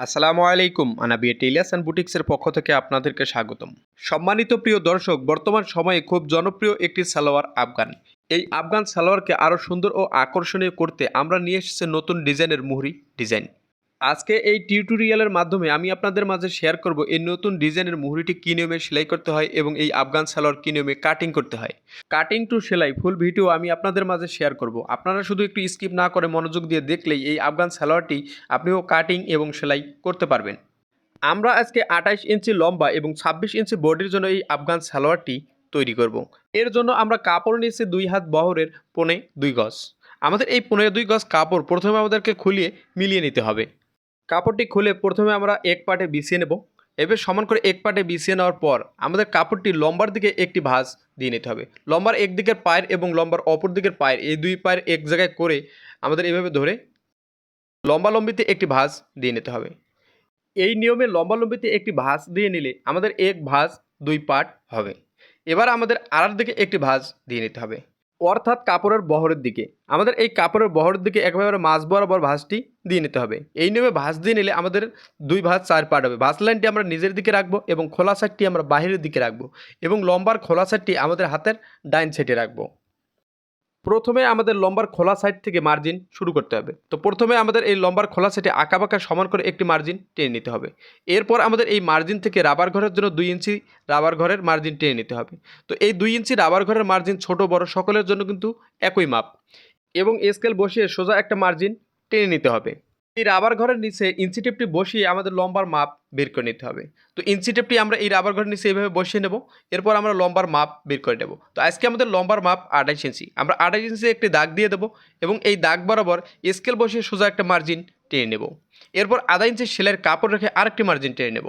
আসসালামু আলাইকুম আনাবি টেলিয়াস অ্যান্ড বুটিক্সের পক্ষ থেকে আপনাদেরকে স্বাগতম। সম্মানিত প্রিয় দর্শক, বর্তমান সময়ে খুব জনপ্রিয় একটি সালোয়ার আফগান। এই আফগান সালোয়ারকে আরও সুন্দর ও আকর্ষণীয় করতে আমরা নিয়ে এসেছি নতুন ডিজাইনের মুহুরি ডিজাইন। আজকে এই টিউটোরিয়ালের মাধ্যমে আমি আপনাদের মাঝে শেয়ার করব এই নতুন ডিজাইনের মুহুরিটি কী নিয়মে সেলাই করতে হয় এবং এই আফগান সালোয়ার কী নিয়মে কাটিং করতে হয়। কাটিং টু সেলাই ফুল ভিডিও আমি আপনাদের মাঝে শেয়ার করব। আপনারা শুধু একটু স্কিপ না করে মনোযোগ দিয়ে দেখলেই এই আফগান সালোয়ারটি আপনিও কাটিং এবং সেলাই করতে পারবেন। আমরা আজকে আঠাইশ ইঞ্চি লম্বা এবং ছাব্বিশ ইঞ্চি বডির জন্য এই আফগান সালোয়ারটি তৈরি করব। এর জন্য আমরা কাপড় নিয়েছি দুই হাত বহরের পনে দুই গজ। আমাদের এই পনেরো দুই গজ কাপড় প্রথমে আমাদেরকে খুলিয়ে মিলিয়ে নিতে হবে। কাপড়টি খুলে প্রথমে আমরা এক পাটে বিছিয়ে নেব। এবার সমান করে এক পাটে বিছিয়ে নেওয়ার পর আমাদের কাপড়টি লম্বার দিকে একটি ভাঁজ দিয়ে নিতে হবে। লম্বার এক দিকের পায়ের এবং লম্বার অপর দিকের পায়ের, এই দুই পায়ের এক জায়গায় করে আমাদের এভাবে ধরে লম্বালম্বিতে একটি ভাঁজ দিয়ে নিতে হবে। এই নিয়মে লম্বালম্বিতে একটি ভাঁজ দিয়ে নিলে আমাদের এক ভাঁজ দুই পাট হবে। এবার আমাদের আড়ার দিকে একটি ভাঁজ দিয়ে নিতে হবে। অর্থাৎ কাপড়ের বহরের দিকে। আমাদের এই কাপড়ের বহরের দিকে একেবারে মাঝ বরাবর ভাঁজটি দিয়ে নিতে হবে। এই নিয়মে ভাঁজ দিয়ে নিলে আমাদের দুই ভাঁজ চার পার্ট হবে। ভাঁজ লাইনটি আমরা নিজের দিকে রাখব এবং খোলা সাইডটি আমরা বাহিরের দিকে রাখব এবং লম্বার খোলা সাইডটি আমাদের হাতের ডাইন সাইডে রাখব। প্রথমে আমাদের লম্বার খোলা সাইড থেকে মার্জিন শুরু করতে হবে। তো প্রথমে আমাদের এই লম্বার খোলা সাইডে আঁকাবাঁকা সমান করে একটি মার্জিন টেনে নিতে হবে। এরপর আমাদের এই মার্জিন থেকে রাবার ঘরের জন্য দুই ইঞ্চি রাবার ঘরের মার্জিন টেনে নিতে হবে। তো এই দুই ইঞ্চি রাবার ঘরের মার্জিন ছোট, বড় সকলের জন্য কিন্তু একই মাপ। এবং স্কেল বসিয়ে সোজা একটা মার্জিন টেনে নিতে হবে। এই রাবার ঘরের নিচে ইঞ্চি বসিয়ে আমাদের লম্বার মাপ বের করে নিতে হবে। তো ইঞ্চি আমরা এই রাবার ঘরের নিচে এইভাবে বসিয়ে নেব, এরপর আমরা লম্বার মাপ বের করে নেব। তো আজকে আমাদের লম্বার মাপ আঠাইশ ইঞ্চি আমরা আঠাইশ ইঞ্চি একটি দাগ দিয়ে দেবো এবং এই দাগ বরাবর স্কেল বসিয়ে সোজা একটা মার্জিন টেনে নেব। এরপর আধা ইঞ্চি সেলের কাপড় রেখে আরেকটি মার্জিন টেনে নেব।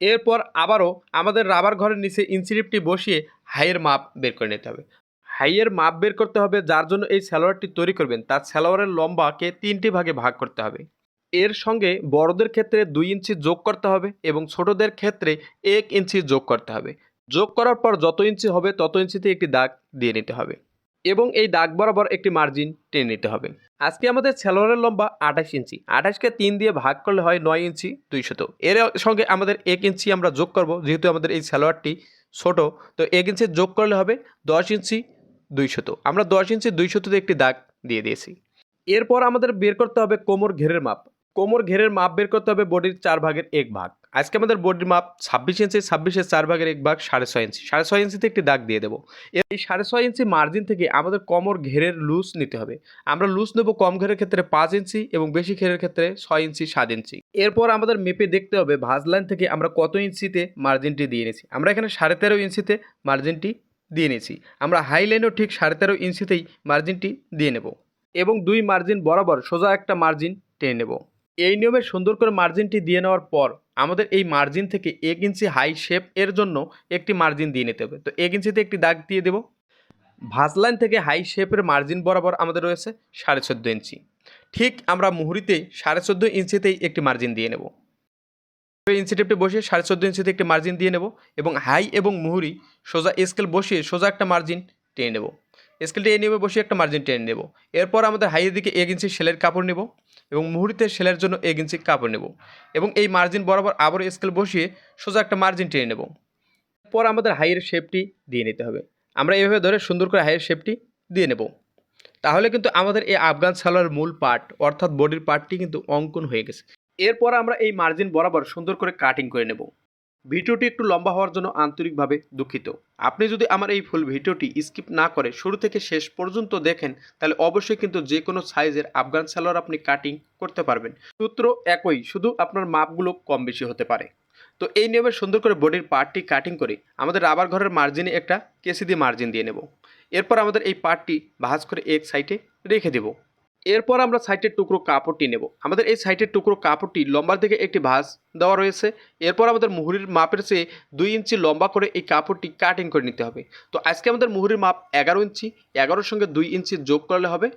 এরপর আবারও আমাদের রাবার ঘরের নিচে ইঞ্চি বসিয়ে হাইয়ের মাপ বের করে নিতে হবে। হাইয়ের মাপ বের করতে হবে, যার জন্য এই সালোয়ারটি তৈরি করবেন। তার সালোয়ারের লম্বাকে তিনটি ভাগে ভাগ করতে হবে। এর সঙ্গে বড়দের ক্ষেত্রে দুই ইঞ্চি যোগ করতে হবে এবং ছোটদের ক্ষেত্রে এক ইঞ্চি যোগ করতে হবে। যোগ করার পর যত ইঞ্চি হবে, তত ইঞ্চিতে একটি দাগ দিয়ে নিতে হবে এবং এই দাগ বরাবর একটি মার্জিন টেনে নিতে হবে। আজকে আমাদের সালোয়ারের লম্বা আঠাশ ইঞ্চি। আঠাশকে তিন দিয়ে ভাগ করলে হয় নয় ইঞ্চি দুইশত এর সঙ্গে আমাদের এক ইঞ্চি আমরা যোগ করব, যেহেতু আমাদের এই সালোয়ারটি ছোট, তো এক ইঞ্চি যোগ করলে হবে দশ ইঞ্চি দুইশত। আমরা দশ ইঞ্চি দুইশততে একটি দাগ দিয়ে দিয়েছি। এরপর আমাদের বের করতে হবে কোমর ঘেরের মাপ। কোমর ঘেরের মাপ বের করতে হবে বডির চার ভাগের এক ভাগ। আজকে আমাদের বডির মাপ ছাব্বিশ ইঞ্চি, ছাব্বিশের চার ভাগের এক ভাগ, সাড়ে ছয় ইঞ্চি। সাড়ে ছয় ইঞ্চিতে একটি দাগ দিয়ে দেবো। এই সাড়ে ছয় ইঞ্চি মার্জিন থেকে আমাদের কোমর ঘেরের লুজ নিতে হবে। আমরা লুজ নেব কম ঘেরের ক্ষেত্রে পাঁচ ইঞ্চি এবং বেশি ঘেরের ক্ষেত্রে ছয় ইঞ্চি, সাত ইঞ্চি। এরপর আমাদের মেপে দেখতে হবে ভাঁজ লাইন থেকে আমরা কত ইঞ্চিতে মার্জিনটি দিয়ে নিয়েছি আমরা এখানে সাড়ে তেরো ইঞ্চিতে মার্জিনটি দিয়ে নিয়েছি। আমরা হাই লাইনও ঠিক সাড়ে তেরো ইঞ্চিতেই মার্জিনটি দিয়ে নেব এবং দুই মার্জিন বরাবর সোজা একটা মার্জিন টেনে নেব। এই নিয়মে সুন্দর করে মার্জিনটি দিয়ে নেওয়ার পর আমাদের এই মার্জিন থেকে এক ইঞ্চি হাই শেপ এর জন্য একটি মার্জিন দিয়ে নিতে হবে। তো এক ইঞ্চিতে একটি দাগ দিয়ে দেব। ভাঁজ লাইন থেকে হাই শেপের মার্জিন বরাবর আমাদের রয়েছে সাড়ে চোদ্দ ইঞ্চি। ঠিক আমরা মুহুরিতে সাড়ে চোদ্দ ইঞ্চিতেই একটি মার্জিন দিয়ে নেব। ইঞ্চি টেপটি বসিয়ে সাড়ে চোদ্দ ইঞ্চিতে একটি মার্জিন দিয়ে নেব এবং হাই এবং মুহুরি সোজা স্কেল বসিয়ে সোজা একটা মার্জিন টেনে নেব। স্কেলটি এই নিয়মে বসিয়ে একটা মার্জিন টেনে নেব। এরপর আমাদের হাইয়ের দিকে এক ইঞ্চি সেলের কাপড় নেব এবং মুহুরিতে সেলের জন্য এক ইঞ্চি কাপড় নেব এবং এই মার্জিন বরাবর আবার স্কেল বসিয়ে সোজা একটা মার্জিন টেনে নেব। এরপর আমাদের হাইয়ের শেপটি দিয়ে নিতে হবে। আমরা এইভাবে ধরে সুন্দর করে হাইয়ের শেপটি দিয়ে নেব। তাহলে কিন্তু আমাদের এই আফগান সালোয়ার মূল পার্ট অর্থাৎ বডির পার্টটি কিন্তু অঙ্কন হয়ে গেছে। এরপর আমরা এই মার্জিন বরাবর সুন্দর করে কাটিং করে নেব। ভিডিওটি একটু লম্বা হওয়ার জন্য আন্তরিকভাবে দুঃখিত। আপনি যদি আমার এই ফুল ভিডিওটি স্কিপ না করে শুরু থেকে শেষ পর্যন্ত দেখেন, তাহলে অবশ্যই কিন্তু যে কোনো সাইজের আফগান সালোয়ার আপনি কাটিং করতে পারবেন। সূত্র একই, শুধু আপনার মাপগুলো কম বেশি হতে পারে। তো এই নিয়মে সুন্দর করে বডির পার্টটি কাটিং করে আমাদের রাবার ঘরের মার্জিনে একটা কেসি দিয়ে মার্জিন দিয়ে নেব। এরপর আমাদের এই পার্টটি ভাঁজ করে এক সাইডে রেখে দেব। এরপর আমরা সাইটের টুকরো কাপড়টি নেব। আমাদের এই সাইটের টুকরো কাপড়টি লম্বার দিকে একটি ভাঁজ দেওয়া রয়েছে। এরপর আমাদের মুহুরির মাপের চেয়ে দুই ইঞ্চি লম্বা করে এই কাপড়টি কাটিং করে নিতে হবে। তো আজকে আমাদের মুহুরির মাপ এগারো ইঞ্চি, এগারোর সঙ্গে দুই ইঞ্চি যোগ করলে হবে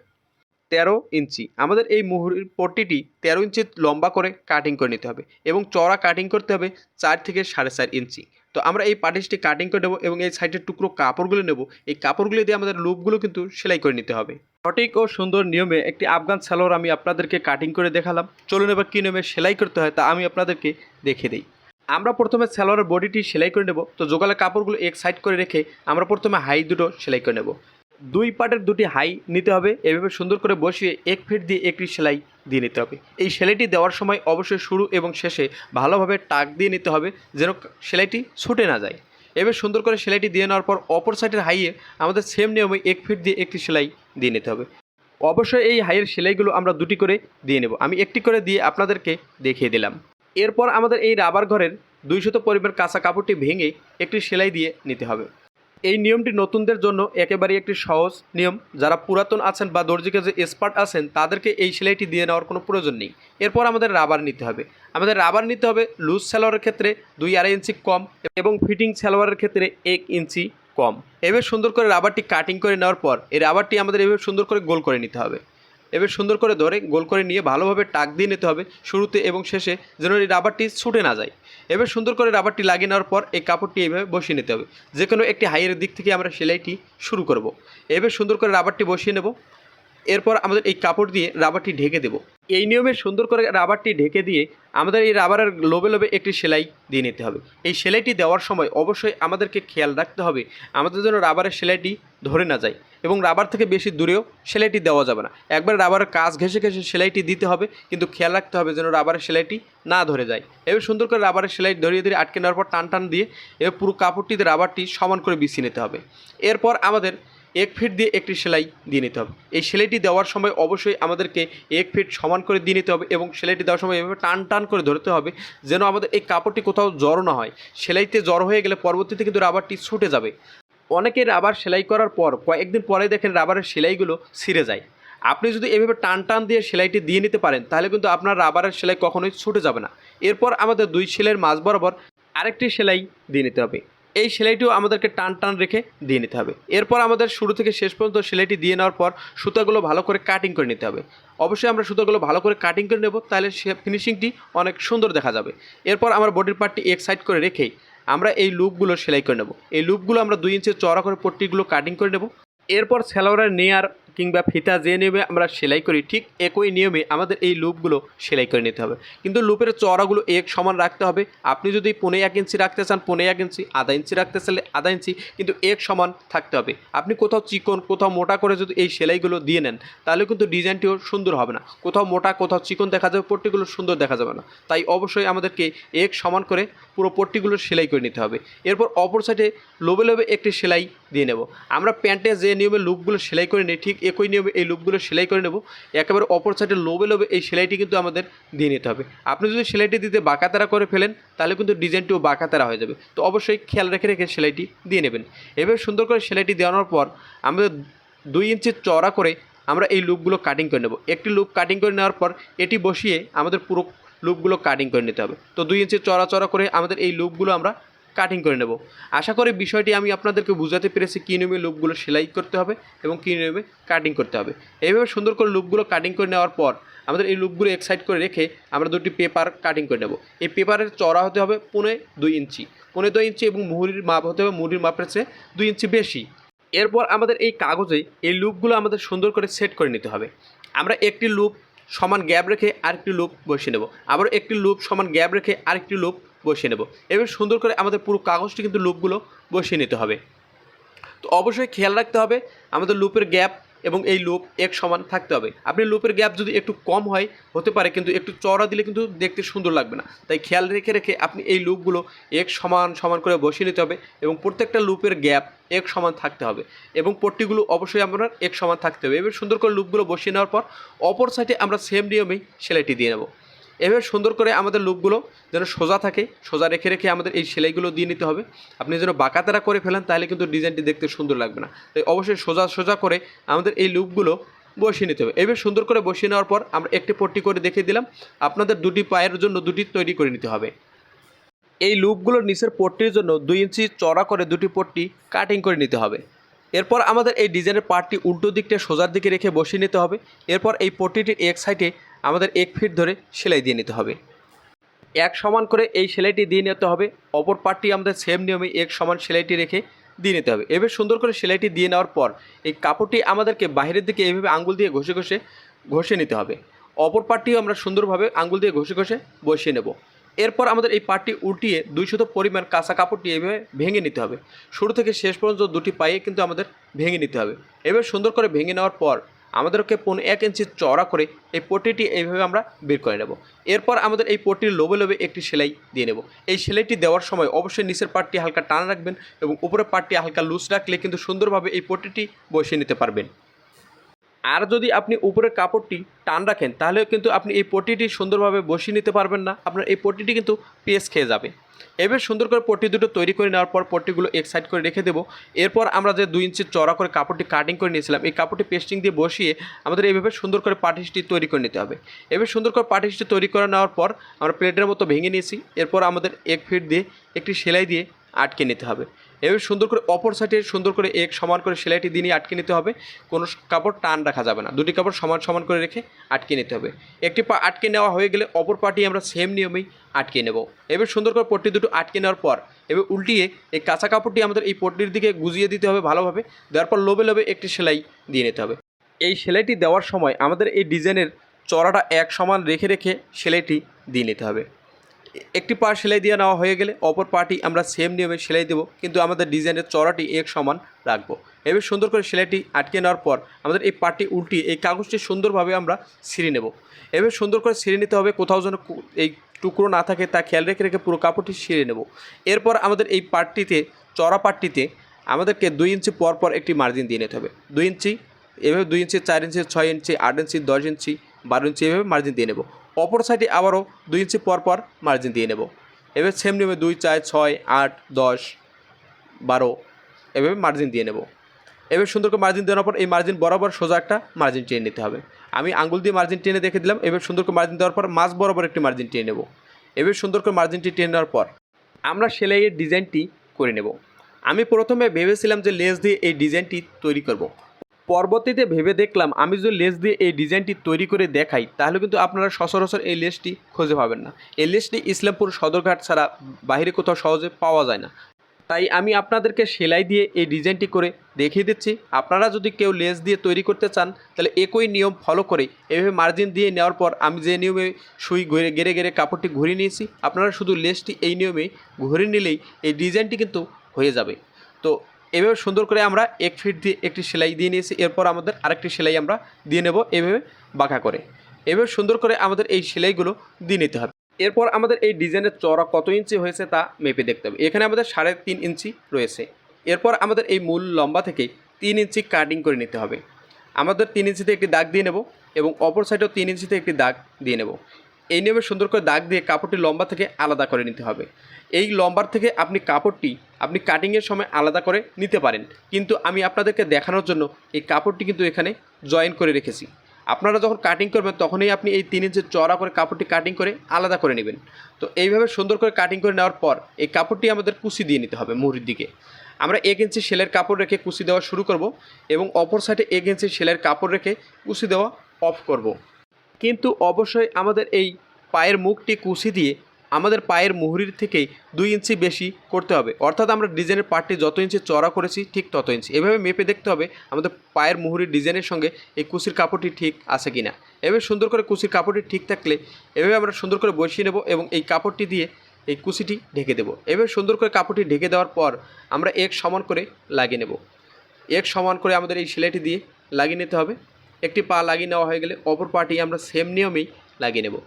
তেরো ইঞ্চি। আমাদের এই মুহুরির পট্টিটি তেরো ইঞ্চি লম্বা করে কাটিং করে নিতে হবে এবং চড়া কাটিং করতে হবে চার থেকে সাড়ে চার ইঞ্চি। তো আমরা এই পাটিসটি কাটিং করে নেব এবং এই সাইডের টুকরো কাপড়গুলো নেব। এই কাপড়গুলো দিয়ে আমাদের লুপগুলো কিন্তু সেলাই করে নিতে হবে। সঠিক ও সুন্দর নিয়মে একটি আফগান সালোয়ার আমি আপনাদেরকে কাটিং করে দেখালাম। চলুন এবার কী নিয়মে সেলাই করতে হয় তা আমি আপনাদেরকে দেখে দিই। আমরা প্রথমে সালোয়ারের বডিটি সেলাই করে নেব। তো জোগালের কাপড়গুলো এক সাইড করে রেখে আমরা প্রথমে হাই দুটো সেলাই করে নেব। দুই পাটের দুটি হাই নিতে হবে। এভাবে সুন্দর করে বসিয়ে এক ফিট দিয়ে একটি সেলাই দিয়ে নিতে হবে। এই সেলাইটি দেওয়ার সময় অবশ্যই শুরু এবং শেষে ভালোভাবে টাক দিয়ে নিতে হবে যেন সেলাইটি ছুটে না যায়। এবার সুন্দর করে সেলাইটি দিয়ে নেওয়ার পর অপর সাইডের হাইয়ে আমাদের সেম নিয়মে এক ফিট দিয়ে একটি সেলাই দিয়ে নিতে হবে। অবশ্যই এই হাইয়ের সেলাইগুলো আমরা দুটি করে দিয়ে নেব। আমি একটি করে দিয়ে আপনাদেরকে দেখিয়ে দিলাম। এরপর আমাদের এই রাবার ঘরের দুইশত পরিমাণ কাঁচা কাপড়টি ভেঙে একটি সেলাই দিয়ে নিতে হবে। এই নিয়মটি নতুনদের জন্য একেবারেই একটি সহজ নিয়ম। যারা পুরাতন আছেন বা দর্জি কাজে এক্সপার্ট আছেন, তাদেরকে এই সেলাইটি দিয়ে নেওয়ার কোনো প্রয়োজন নেই। এরপর আমাদের রাবার নিতে হবে। আমাদের রাবার নিতে হবে লুজ সালোয়ারের ক্ষেত্রে দুই আড়াই ইঞ্চি কম এবং ফিটিং সালোয়ারের ক্ষেত্রে এক ইঞ্চি কম। এভাবে সুন্দর করে রাবারটি কাটিং করে নেওয়ার পর, এই রাবারটি আমাদের এভাবে সুন্দর করে গোল করে নিতে হবে। এবার সুন্দর করে ধরে, গোল করে নিয়ে ভালোভাবে টাক দিয়ে নিতে হবে শুরুতে এবং শেষে, যেন এই রাবারটি ছুটে না যায়। এবার সুন্দর করে রাবারটি লাগিয়ে নেওয়ার পর এই কাপড়টি এইভাবে বসিয়ে নিতে হবে। যে কোনো একটি হাইয়ের দিক থেকে আমরা সেলাইটি শুরু করব। এবার সুন্দর করে রাবারটি বসিয়ে নেব। এরপর আমাদের এই কাপড় দিয়ে রাবারটি ঢেকে দেব। এই নিয়মে সুন্দর করে রাবারটি ঢেকে দিয়ে আমাদের এই রাবারের লোবে লোবে একটি সেলাই দিয়ে নিতে হবে। এই সেলাইটি দেওয়ার সময় অবশ্যই আমাদেরকে খেয়াল রাখতে হবে, আমাদের যেন রাবারের সেলাইটি ধরে না যায় এবং রাবার থেকে বেশি দূরেও সেলাইটি দেওয়া যাবে না। একবার রাবারের কাজ ঘেসে ঘেসে সেলাইটি দিতে হবে, কিন্তু খেয়াল রাখতে হবে যেন রাবারের সেলাইটি না ধরে যায়। এবার সুন্দর করে রাবারের সেলাই ধরিয়ে ধরে আটকে নেওয়ার পর টান টান দিয়ে এবার পুরো কাপড়টিতে রাবারটি সমান করে বিছিয়ে নিতে হবে। এরপর আমাদের এক ফিট দিয়ে একটি সেলাই দিয়ে নিতে হবে। এই সেলাইটি দেওয়ার সময় অবশ্যই আমাদেরকে এক ফিট সমান করে দিয়ে নিতে হবে এবং সেলাইটি দেওয়ার সময় এভাবে টান টান করে ধরতে হবে যেন আমাদের এই কাপড়টি কোথাও জড়ো না হয়। সেলাইতে জড়ো হয়ে গেলে পরবর্তীতে কিন্তু রাবারটি ছুটে যাবে। অনেকে রাবার সেলাই করার পর কয়েকদিন পরে দেখেন রাবারের সেলাইগুলো ছিঁড়ে যায়। আপনি যদি এভাবে টান টান দিয়ে সেলাইটি দিয়ে নিতে পারেন, তাহলে কিন্তু আপনার রাবারের সেলাই কখনোই ছুটে যাবে না। এরপর আমাদের দুই সেলাইয়ের মাঝ বরাবর আরেকটি সেলাই দিয়ে নিতে হবে। এই সেলাইটিও আমাদেরকে টান টান রেখে দিয়ে নিতে হবে। এরপর আমাদের শুরু থেকে শেষ পর্যন্ত সেলাইটি দিয়ে নেওয়ার পর সুতাগুলো ভালো করে কাটিং করে নিতে হবে। অবশ্যই আমরা সুতাগুলো ভালো করে কাটিং করে নেব, তাহলে সে ফিনিশিংটি অনেক সুন্দর দেখা যাবে। এরপর আমার বডির পার্টটি এক সাইড করে রেখেই আমরা এই লুপগুলো সেলাই করে নেব। এই লুপগুলো আমরা দুই ইঞ্চি চড়া করে পট্টিগুলো কাটিং করে নেব। এরপর সেলোয়ারের নেয়ার কিংবা ফিতা যে নিয়মে আমরা সেলাই করি, ঠিক একই নিয়মে আমাদের এই লুপগুলো সেলাই করে নিতে হবে। কিন্তু লুপের চড়াগুলো এক সমান রাখতে হবে। আপনি যদি পনে এক ইঞ্চি রাখতে চান, পনে এক ইঞ্চি, আধা ইঞ্চি রাখতে চাইলে আধা ইঞ্চি, কিন্তু এক সমান থাকতে হবে। আপনি কোথাও চিকন, কোথাও মোটা করে যদি এই সেলাইগুলো দিয়ে নেন, তাহলে কিন্তু ডিজাইনটিও সুন্দর হবে না। কোথাও মোটা, কোথাও চিকন দেখা যাবে, পট্টিগুলো সুন্দর দেখা যাবে না। তাই অবশ্যই আমাদেরকে এক সমান করে পুরো পট্টিগুলো সেলাই করে নিতে হবে। এরপর অপর সাইডে লোবে লোবে একটি সেলাই দিয়ে নেব। আমরা প্যান্টে যে নিয়মে লুপগুলো সেলাই করে নিই, ঠিক একই নিয়মে এই লুপগুলো সেলাই করে নেব। একেবারে অপর সাইডে লোবে লোবে এই সেলাইটি কিন্তু আমাদের দিয়ে নিতে হবে। আপনি যদি সেলাইটি দিতে বাঁকাতারা করে ফেলেন, তাহলে কিন্তু ডিজাইনটিও বাঁকাতারা হয়ে যাবে। তো অবশ্যই খেয়াল রেখে রেখে সেলাইটি দিয়ে নেবেন। এভাবে সুন্দর করে সেলাইটি দেওয়ানোর পর আমাদের দুই ইঞ্চি চড়া করে আমরা এই লুপগুলো কাটিং করে নেব। একটি লুপ কাটিং করে নেওয়ার পর এটি বসিয়ে আমাদের পুরো লুপগুলো কাটিং করে নিতে হবে। তো দুই ইঞ্চি চড়া চড়া করে আমাদের এই লুপগুলো আমরা কাটিং করে নেব। আশা করি বিষয়টি আমি আপনাদেরকে বুঝাতে পেরেছি কী নিয়মে লুপগুলো সেলাই করতে হবে এবং কী নিয়মে কাটিং করতে হবে। এইভাবে সুন্দর করে লুপগুলো কাটিং করে নেওয়ার পর আমাদের এই লুপগুলো এক সাইড করে রেখে আমরা দুটি পেপার কাটিং করে নেব। এই পেপারের চড়া হতে হবে পৌনে দুই ইঞ্চি। পৌনে দুই ইঞ্চি এবং মুহুরির মাপ হতে হবে, মুহুরির মাপের চেয়ে দুই ইঞ্চি বেশি। এরপর আমাদের এই কাগজে এই লুপগুলো আমাদের সুন্দর করে সেট করে নিতে হবে। আমরা একটি লুপ সমান গ্যাপ রেখে আরেকটি লুপ বসিয়ে নেব। আবার একটি লুপ সমান গ্যাপ রেখে আরেকটি লুপ বসিয়ে নেব। এবার সুন্দর করে আমাদের পুরো কাগজটি কিন্তু লুপগুলো বসিয়ে নিতে হবে। তো অবশ্যই খেয়াল রাখতে হবে, আমাদের লুপের গ্যাপ এবং এই লুপ এক সমান থাকতে হবে। আপনি লুপের গ্যাপ যদি একটু কম হয়, হতে পারে কিন্তু একটু চড়া দিলে কিন্তু দেখতে সুন্দর লাগবে না। তাই খেয়াল রেখে রেখে আপনি এই লুপগুলো এক সমান সমান করে বসিয়ে নিতে হবে এবং প্রত্যেকটা লুপের গ্যাপ এক সমান থাকতে হবে এবং পট্টিগুলো অবশ্যই আপনার এক সমান থাকতে হবে। এবার সুন্দর করে লুপগুলো বসিয়ে নেওয়ার পর, অপর সাইডে আমরা সেম নিয়মেই সেলাইটি দিয়ে নেব। এভাবে সুন্দর করে আমাদের লুপগুলো যেন সোজা থাকে, সোজা রেখে রেখে আমাদের এই সেলাইগুলো দিয়ে নিতে হবে। আপনি যেন বাঁকাতারা করে ফেলেন, তাহলে কিন্তু ডিজাইনটি দেখতে সুন্দর লাগবে না। তাই অবশ্যই সোজা সোজা করে আমাদের এই লুপগুলো বসিয়ে নিতে হবে। এবার সুন্দর করে বসিয়ে নেওয়ার পর আমরা একটি পট্টি করে দেখিয়ে দিলাম, আপনাদের দুটি পায়ের জন্য দুটি তৈরি করে নিতে হবে। এই লুপগুলোর নিচের পট্টির জন্য দুই ইঞ্চি চড়া করে দুটি পট্টি কাটিং করে নিতে হবে। এরপর আমাদের এই ডিজাইনের পার্টটি উল্টো দিকটা সোজার দিকে রেখে বসিয়ে নিতে হবে। এরপর এই পট্টিটির এক সাইডে আমাদের এক ফিট ধরে সেলাই দিয়ে নিতে হবে। এক সমান করে এই সেলাইটি দিয়ে নিতে হবে। অপর পার্টটি আমাদের সেম নিয়মে এক সমান সেলাইটি রেখে দিয়ে নিতে হবে। এভাবে সুন্দর করে সেলাইটি দিয়ে নেওয়ার পর এই কাপড়টি আমাদেরকে বাইরের দিকে এইভাবে আঙ্গুল দিয়ে ঘষে ঘষে ঘষে নিতে হবে। অপর পার্টিও আমরা সুন্দরভাবে আঙ্গুল দিয়ে ঘষে ঘষে বসিয়ে নেব। এরপর আমাদের এই পার্টটি উল্টিয়ে দুইশত পরিমাণ কাঁচা কাপড়টি এইভাবে ভেঙে নিতে হবে। শুরু থেকে শেষ পর্যন্ত দুটি পায়ে কিন্তু আমাদের ভেঙে নিতে হবে। এবার সুন্দর করে ভেঙে নেওয়ার পর আমাদেরকে পনেরো এক ইঞ্চি চড়া করে এই পট্টিটি এইভাবে আমরা বের করে নেব। এরপর আমাদের এই পট্টির লোবে লোবে একটি সেলাই দিয়ে নেব। এই সেলাইটি দেওয়ার সময় অবশ্যই নিচের পাটটি হালকা টান রাখবেন এবং উপরের পার্টটি হালকা লুজ রাখলে কিন্তু সুন্দরভাবে এই পট্টিটি বসিয়ে নিতে পারবেন। আর যদি আপনি উপরের কাপড়টি টান রাখেন, তাহলেও কিন্তু আপনি এই পটিটি সুন্দরভাবে বসিয়ে নিতে পারবেন না। আপনার এই পটিটি কিন্তু পেস খেয়ে যাবে। এবার সুন্দর করে পট্টি দুটো তৈরি করে নেওয়ার পর পট্টিগুলো এক সাইড করে রেখে দেবো। এরপর আমরা যে দুই ইঞ্চি চড়া করে কাপড়টি কাটিং করে নিয়েছিলাম, এই কাপড়টি পেস্টিং দিয়ে বসিয়ে আমাদের এইভাবে সুন্দর করে পাটিসটি তৈরি করে নিতে হবে। এবার সুন্দর করে পাটিসটি তৈরি করে নেওয়ার পর আমরা প্লেটের মতো ভেঙে নিয়েছি। এরপর আমাদের এক ফিট দিয়ে একটি সেলাই দিয়ে আটকে নিতে হবে। এবার সুন্দর করে অপর সাইডে সুন্দর করে এক সমান করে সেলাইটি দিয়ে আটকে নিতে হবে। কোনো কাপড় টান রাখা যাবে না। দুটি কাপড় সমান সমান করে রেখে আটকে নিতে হবে। একটি পা আটকে নেওয়া হয়ে গেলে অপর পাটি আমরা সেম নিয়মেই আটকে নেব। এবার সুন্দর করে পট্টি দুটো আটকে নেওয়ার পর এবার উল্টিয়ে এই কাঁচা কাপড়টি আমাদের এই পট্টির দিকে গুজিয়ে দিতে হবে ভালোভাবে। দেওয়ার পর লোবে লোবে একটি সেলাই দিয়ে নিতে হবে। এই সেলাইটি দেওয়ার সময় আমাদের এই ডিজাইনের চড়াটা এক সমান রেখে রেখে সেলাইটি দিয়ে নিতে হবে। একটি পা সেলাই দিয়ে নেওয়া হয়ে গেলে, অপর পাটি আমরা সেম নিয়মে সেলাই দেবো, কিন্তু আমাদের ডিজাইনের চড়াটি এক সমান রাখব। এবার সুন্দর করে সেলাইটি আটকে নেওয়ার পর, আমাদের এই পাটি উল্টিয়ে এই কাগজটি সুন্দরভাবে আমরা ছিঁড়ে নেব। এবার সুন্দর করে ছিঁড়ে নিতে হবে, কোথাও যেন এই টুকরো না থাকে, তা খেয়াল রেখে রেখে পুরো কাপড়টি ছিঁড়ে নেব। এরপর আমাদের এই পাটটিতে চড়া পাটটিতে আমাদেরকে দুই ইঞ্চি পর পর একটি মার্জিন দিয়ে নিতে হবে। দুই ইঞ্চি, এভাবে দুই ইঞ্চি, চার ইঞ্চি, ছয় ইঞ্চি, আট ইঞ্চি, দশ ইঞ্চি, বারো ইঞ্চি, এভাবে মার্জিন দিয়ে নেব। অপর সাইডে আবারও দুই ইঞ্চি পর পর মার্জিন দিয়ে নেব। এভাবে সেম নিয়মে দুই, চার, ছয়, আট, দশ, বারো, এভাবে মার্জিন দিয়ে নেব। এবার সুন্দর করে মার্জিন দেওয়ার পর এই মার্জিন বরাবর সোজা একটা মার্জিন টেনে নিতে হবে। আমি আঙ্গুল দিয়ে মার্জিন টেনে দেখে দিলাম এবার সুন্দর করে মার্জিন দেওয়ার পর মাছ বরাবর একটি মার্জিন টেনে নেব। এবার সুন্দর করে মার্জিনটি টেনে নেওয়ার পর আমরা সেলাইয়ের ডিজাইনটি করে নেব। আমি প্রথমে ভেবেছিলাম যে লেস দিয়ে এই ডিজাইনটি তৈরি করব। পরবর্তীতে ভেবে দেখলাম, আমি যদি লেস দিয়ে এই ডিজাইনটি তৈরি করে দেখাই, তাহলে কিন্তু আপনারা সচরাচর এই লেসটি খুঁজে পাবেন না। এই লেসটি ইসলামপুর সদরঘাট ছাড়া বাইরে কোথাও সহজে পাওয়া যায় না। তাই আমি আপনাদেরকে সেলাই দিয়ে এই ডিজাইনটি করে দেখিয়ে দিচ্ছি। আপনারা যদি কেউ লেস দিয়ে তৈরি করতে চান, তাহলে একই নিয়ম ফলো করে এভাবে মার্জিন দিয়ে নেওয়ার পর আমি যে নিয়মে সুই ঘুরে গেড়ে গেড়ে কাপড়টি ঘুরিয়ে নিয়েছি, আপনারা শুধু লেসটি এই নিয়মে ঘুরে নিলেই এই ডিজাইনটি কিন্তু হয়ে যাবে। তো এভাবে সুন্দর করে আমরা এক ফিট দিয়ে একটি সেলাই দিয়ে নিয়েছি। এরপর আমাদের আরেকটি সেলাই আমরা দিয়ে নেব এভাবে বাঁকা করে। এভাবে সুন্দর করে আমাদের এই সেলাইগুলো দিয়ে নিতে হবে। এরপর আমাদের এই ডিজাইনের চড়া কত ইঞ্চি হয়েছে তা মেপে দেখতে হবে। এখানে আমাদের সাড়ে তিন ইঞ্চি রয়েছে। এরপর আমাদের এই মূল লম্বা থেকে তিন ইঞ্চি কাটিং করে নিতে হবে। আমাদের তিন ইঞ্চিতে একটি দাগ দিয়ে নেব এবং অপর সাইডেও তিন ইঞ্চিতে একটি দাগ দিয়ে নেব। এই নিয়মে সুন্দর করে দাগ দিয়ে কাপড়টি লম্বা থেকে আলাদা করে নিতে হবে। এই লম্বার থেকে আপনি কাপড়টি আপনি কাটিংয়ের সময় আলাদা করে নিতে পারেন। কিন্তু আমি আপনাদেরকে দেখানোর জন্য এই কাপড়টি কিন্তু এখানে জয়েন করে রেখেছি। আপনারা যখন কাটিং করবেন, তখনই আপনি এই তিন ইঞ্চি চড়া করে কাপড়টি কাটিং করে আলাদা করে নেবেন। তো এইভাবে সুন্দর করে কাটিং করে নেওয়ার পর এই কাপড়টি আমাদের কুচি দিয়ে নিতে হবে মুহুরির দিকে। আমরা এক ইঞ্চি সেলের কাপড় রেখে কুচি দেওয়া শুরু করব এবং অপর সাইডে এক ইঞ্চি সেলের কাপড় রেখে কুচি দেওয়া অফ করব। কিন্তু অবশ্যই আমাদের এই পায়ের মুখটি কুচি দিয়ে আমাদের পায়ের মুহুরির থেকেই দুই ইঞ্চি বেশি করতে হবে। অর্থাৎ আমরা ডিজাইনের পার্টটি যত ইঞ্চি চড়া করেছি, ঠিক তত ইঞ্চি। এভাবে মেপে দেখতে হবে আমাদের পায়ের মুহুরির ডিজাইনের সঙ্গে এই কুচির কাপড়টি ঠিক আছে কিনা। এভাবে সুন্দর করে কুচির কাপড়টি ঠিক থাকলে এভাবে আমরা সুন্দর করে বসিয়ে নেব এবং এই কাপড়টি দিয়ে এই কুচিটি ঢেকে দেবো। এভাবে সুন্দর করে কাপড়টি ঢেকে দেওয়ার পর আমরা এক সমান করে লাগিয়ে নেব। এক সমান করে আমাদের এই সেলাইটি দিয়ে লাগিয়ে নিতে হবে। একটি পা লাগিয়ে নেওয়া হয়ে গেলে অপর পাটি আমরা সেম নিয়মেই লাগিয়ে নেব।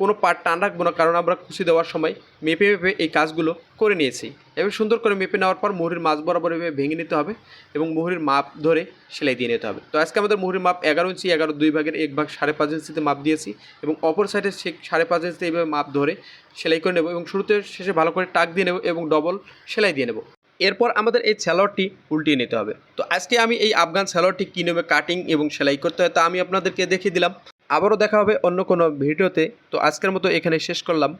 কোনো পার্ট টান রাখব না, কারণ আমরা খুশি দেওয়ার সময় মেপে মেপে এই কাজগুলো করে নিয়েছি। এবার সুন্দর করে মেপে নেওয়ার পর মুহুরির মাছ বরাবর এভাবে ভেঙে নিতে হবে এবং মুহুরির মাপ ধরে সেলাই দিয়ে নিতে হবে। তো আজকে আমাদের মুহুরির মাপ এগারো ইঞ্চি, এগারো দুই ভাগের এক ভাগ সাড়ে পাঁচ ইঞ্চিতে মাপ দিয়েছি এবং অপর সাইডে সে সাড়ে পাঁচ ইঞ্চিতে এইভাবে মাপ ধরে সেলাই করে নেব এবং শুরুতে শেষে ভালো করে টাক দিয়ে নেব এবং ডবল সেলাই দিয়ে নেব। এরপর আমাদের এই স্যালোয়ারটি উল্টিয়ে নিতে হবে। তো আজকে আমি এই আফগান স্যালোয়ারটি কী নেবে কাটিং এবং সেলাই করতে হয় তা আমি আপনাদেরকে দেখিয়ে দিলাম। আবারও দেখা হবে অন্য কোনো ভিডিওতে। তো আজকের মতো এখানে শেষ করলাম।